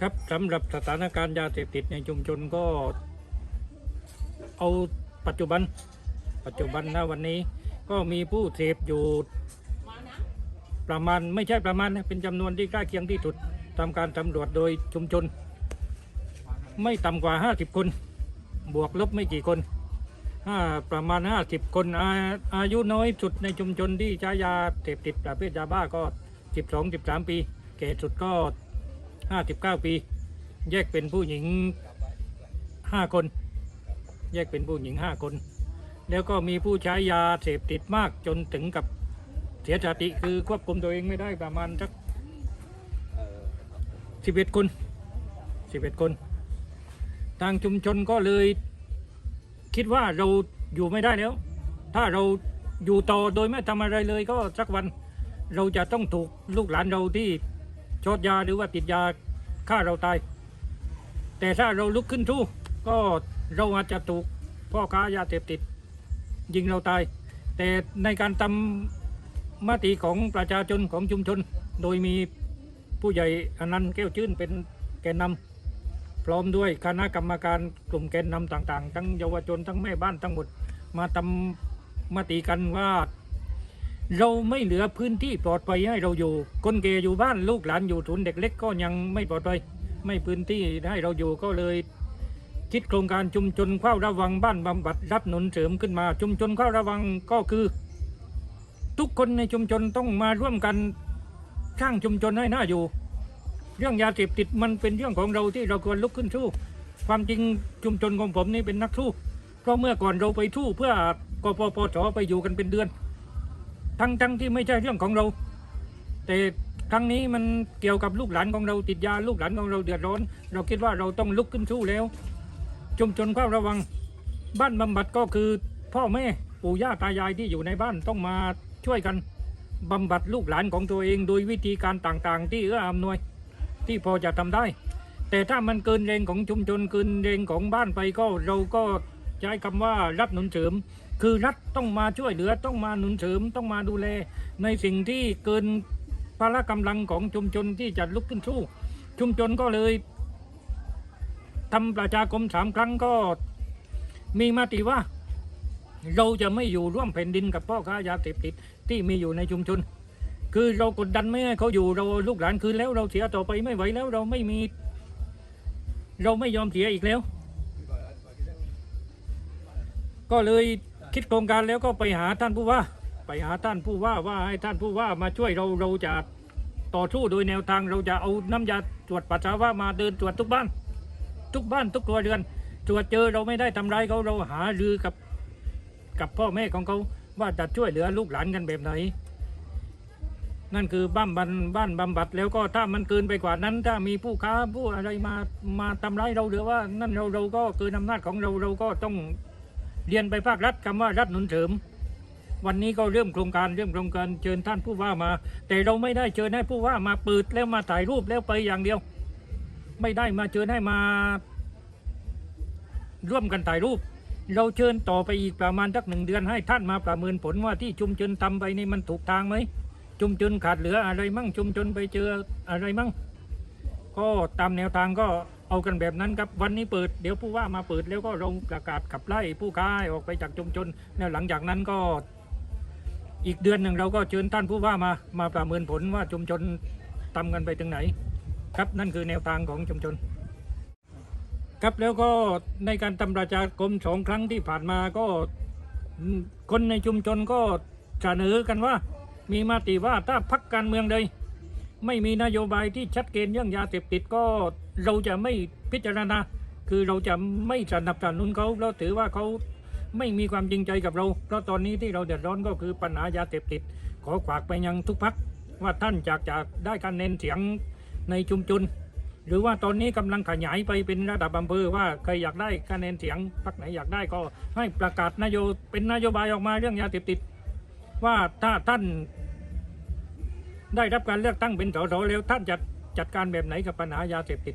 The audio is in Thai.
ครับสำหรับสถานการณ์ยาเสพติดในชุมชนก็เอาปัจจุบัน ปัจจุบันนะวันนี้ ก็มีผู้เสพอยู่ประมาณไม่ใช่ประมาณนะเป็นจำนวนที่ใกล้เคียงที่สุดทำการสำรวจโดยชุมชน ไม่ต่ำกว่า 50 คน บวกลบไม่กี่คนห้าประมาณ 50 คนอาอายุน้อยสุดในชุมชนที่ใช้ยาเสพติดประเภทยาบ้าก็ 12-13 ปี เกสุดก็ 59 ปี แยกเป็นผู้หญิง 5 คน แยกเป็นผู้หญิง 5 คน แล้วก็มีผู้ใช้ยาเสพติดมากจนถึงกับเสียสติคือควบคุมตัวเองไม่ได้ประมาณสัก11 คน 11 คน ทางชุมชนก็เลยคิดว่าเราอยู่ไม่ได้แล้ว ถ้าเราอยู่ต่อโดยไม่ทำอะไรเลยก็สักวัน เราจะต้องถูกลูกหลานเราที่ ชดยาหรือว่าติดยาฆ่าเราตาย แต่ถ้าเราลุกขึ้นสู้ก็เราอาจจะถูกพ่อค้ายาเสพติด ยิงเราตาย แต่ในการทำมติของประชาชนของชุมชน โดยมีผู้ใหญ่อนันต์แก้วชื่นเป็นแกนนำพร้อมด้วยคณะกรรมการกลุ่มแกนนำต่าง ๆ ทั้งเยาวชนทั้งแม่บ้านทั้งหมดมาทำมติกันว่า เราไม่เหลือพื้นที่ปลอดภัยให้เราอยู่ คนเกอยู่บ้านลูกหลานอยู่ศูนย์เด็กเล็กก็ยังไม่ปลอดภัยไม่พื้นที่ให้เราอยู่ก็เลย คิดโครงการชุมชนเฝ้าระวังบ้านบำบัดรับหนุนเสริมขึ้นมา ชุมชนเฝ้าระวังก็คือ ทุกคนในชุมชนต้องมาร่วมกันสร้างชุมชนให้น่าอยู่ เรื่องยาเสพติดมันเป็นเรื่องของเราที่เราควรลุกขึ้นสู้ ความจริงชุมชนของผมนี่เป็นนักสู้เพราะเมื่อก่อนเราไปสู้เพื่อกปปสไปอยู่กันเป็นเดือน ทั้งทั้งที่ไม่ใช่เรื่องของเรา แต่ครั้งนี้มันเกี่ยวกับลูกหลานของเราติดยาลูกหลานของเราเดือดร้อน เราคิดว่าเราต้องลุกขึ้นสู้แล้ว ชุมชนเฝ้าระวัง บ้านบำบัดก็คือพ่อแม่ปู่ย่าตายายที่อยู่ในบ้านต้องมาช่วยกันบำบัดลูกหลานของตัวเอง โดยวิธีการต่างๆ ที่เอื้ออำนวย ที่พอจะทำได้ แต่ถ้ามันเกินแรงของชุมชนเกินแรงของบ้านไปก็เราก็ใช้คำว่ารับหนุนเสริม คือรัฐต้องมาช่วยเหลือต้องมาหนุนเสริมต้องมาดูแล ในสิ่งที่เกินพละกำลังของชุมชนที่จะลุกขึ้นสู้ ชุมชนก็เลยทำประชาคมสามครั้งก็มีมติว่า เราจะไม่อยู่ร่วมแผ่นดินกับพ่อค้ายาเสพติดที่มีอยู่ในชุมชน คือเรากดดันไม่ให้เขาอยู่เราลูกหลานคืนแล้วเราเสียต่อไปไม่ไหวแล้วเราไม่มี เราไม่ยอมเสียอีกแล้ว ก็เลย คิดโครงการแล้วก็ไปหาท่านผู้ว่า ไปหาท่านผู้ว่าว่าให้ท่านผู้ว่ามาช่วยเราเราจะต่อสู้โดยแนวทางเราจะเอาน้ำยาตรวจปัสสาวะมาเดินตรวจทุกบ้าน ทุกบ้านทุกครัวเรือน ตรวจเจอเราไม่ได้ทำร้ายเขาเราหารือกับกับพ่อแม่ของเขาว่าจะช่วยเหลือลูกหลานกันแบบไหน นั่นคือบ้านบันบ้านบำบัดแล้วก็ถ้ามันเกินไปกว่านั้น ถ้ามีผู้ค้าผู้อะไรมามาทำร้ายเราหรือว่านั่นเราเราก็เกินอำนาจของเราเราก็ต้อง เรียนไปภาครัฐคำว่ารัฐหนุนเสริม วันนี้ก็เริ่มโครงการเริ่มโครงการเชิญท่านผู้ว่ามา แต่เราไม่ได้เชิญให้ผู้ว่ามาเปิดแล้วมาถ่ายรูปแล้วไปอย่างเดียว ไม่ได้มาเชิญให้มา ร่วมกันถ่ายรูป เราเชิญต่อไปอีกประมาณสักหนึ่งเดือนให้ท่านมาประเมินผลว่าที่ชุมชนทำไปนี่มันถูกทางไหมชุมชนขาดเหลืออะไรมั่งชุมชนไปเจออะไรมั่งก็ตามแนวทางก็ เอากันแบบนั้นครับวันนี้เปิดเดี๋ยวผู้ว่ามาเปิดแล้วก็เราประกาศขับไล่ผู้ค้าออกไปจากชุมชนแล้วหลังจากนั้นก็อีกเดือนหนึ่งเราก็เชิญท่านผู้ว่ามามาประเมินผลว่าชุมชนทำกันไปถึงไหน ครับนั่นคือแนวทางของชุมชน ครับแล้วก็ในการทำประชากรมสองครั้งที่ผ่านมาก็คนในชุมชนก็เสนอกันว่า มีมาติว่าถ้าพักการเมืองใดไม่มีนโยบายที่ชัดเจนเรื่องยาเสพติดก็ เราจะไม่พิจารณา คือเราจะไม่สนับสนุนเขาเราถือว่าเขาไม่มีความจริงใจกับเรา เพราะตอนนี้ที่เราเดือดร้อนก็คือปัญหายาเสพติด ขอฝากไปยังทุกพักว่าท่านอยากจะได้คะแนนเสียงในชุมชนหรือว่าตอนนี้กำลังขยายไปเป็นระดับอำเภอว่าใครอยากได้คะแนนเสียงพรรคไหนอยากได้ก็ให้ประกาศนโยเป็นนโยบายออกมาเรื่องยาเสพติด ว่าถ้าท่าน ได้รับการเลือกตั้งเป็นสสแล้วท่านจะจัดการแบบไหนกับปัญหายาเสพติด